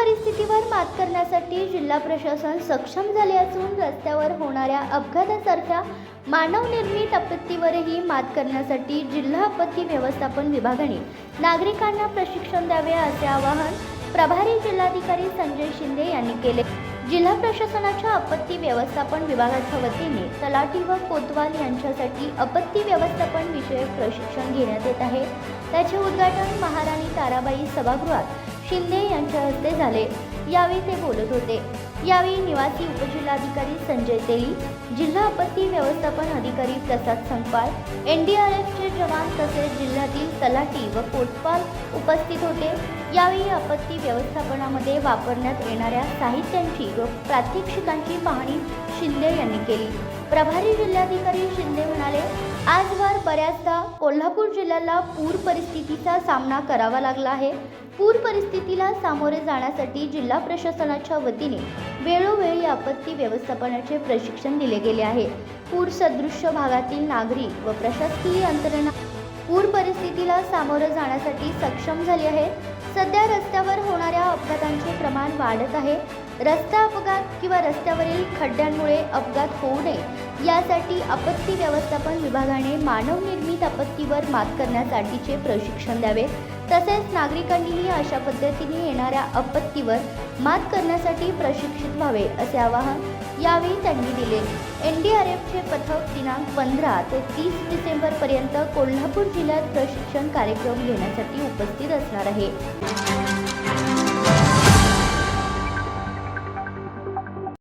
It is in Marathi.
परिस्थितीवर मात करण्यासाठी जिल्हा प्रशासन सक्षम झाले असून रस्त्यावर होणाऱ्या अपघातासारख्या मानवनिर्मित आपत्तीवरही मात करण्यासाठी जिल्हा आपत्ती व्यवस्थापन विभागाने नागरिकांना प्रशिक्षण द्यावे असे आवाहन प्रभारी जिल्हाधिकारी संजय शिंदे यांनी केले. जिल्हा प्रशासनाच्या आपत्ती व्यवस्थापन विभागाच्या वतीने तलाठी व कोतवाल यांच्यासाठी आपत्ती व्यवस्थापन विषयक प्रशिक्षण घेण्यात येत आहे. त्याचे उद्घाटन महाराणी ताराबाई सभागृहात शिंदे यांच्या हस्ते झाले. यावेळी ते बोलत होते. यावेळी निवासी उपजिल्हाधिकारी संजय तेली जिल्हा आपत्ती व्यवस्थापन अधिकारी Prasad Sampal N D R एफचे जवान तसेच जिल्ह्यातील तलाठी व कोटपाल उपस्थित होते. यावेळी आपत्ती व्यवस्थापनामध्ये वापरण्यात येणाऱ्या साहित्यांची व प्रात्यक्षिकांची पाहणी शिंदे यांनी केली. प्रभारी जिल्हाधिकारी शिंदे म्हणाले बऱ्याचदा कोल्हापूर जिल्ह्याला पूर परिस्थितीचा सामना करावा लागला आहे. पूर परिस्थितीला सामोरे जाण्यासाठी जिल्हा प्रशासनाच्या वतीने वेळोवेळी आपत्ती व्यवस्थापनाचे प्रशिक्षण दिले गेले आहे. पूर सदृश्य भागातील नागरिक व प्रशासकीय यंत्रणा पूर परिस्थितीला सामोरं जाण्यासाठी सक्षम झाली आहे. सध्या रस्त्यावर होणाऱ्या अपघातांचे प्रमाण वाढत आहे. रस्ता अपघात किंवा रस्त्यावरील खड्ड्यांमुळे अपघात होऊ नये यासाठी आपत्ती व्यवस्थापन विभागाने मानवनिर्मित आपत्तीवर मात करण्यासाठीचे प्रशिक्षण द्यावे. तसेच नागरिकांनीही अशा पद्धतीने येणाऱ्या आपत्तीवर मात करण्यासाठी प्रशिक्षित व्हावे असे आवाहन यावेळी त्यांनी दिले. एन डी आर एफचे पथक दिनांक पंधरा ते तीस डिसेंबरपर्यंत कोल्हापूर जिल्ह्यात प्रशिक्षण कार्यक्रम घेण्यासाठी उपस्थित असणार आहे.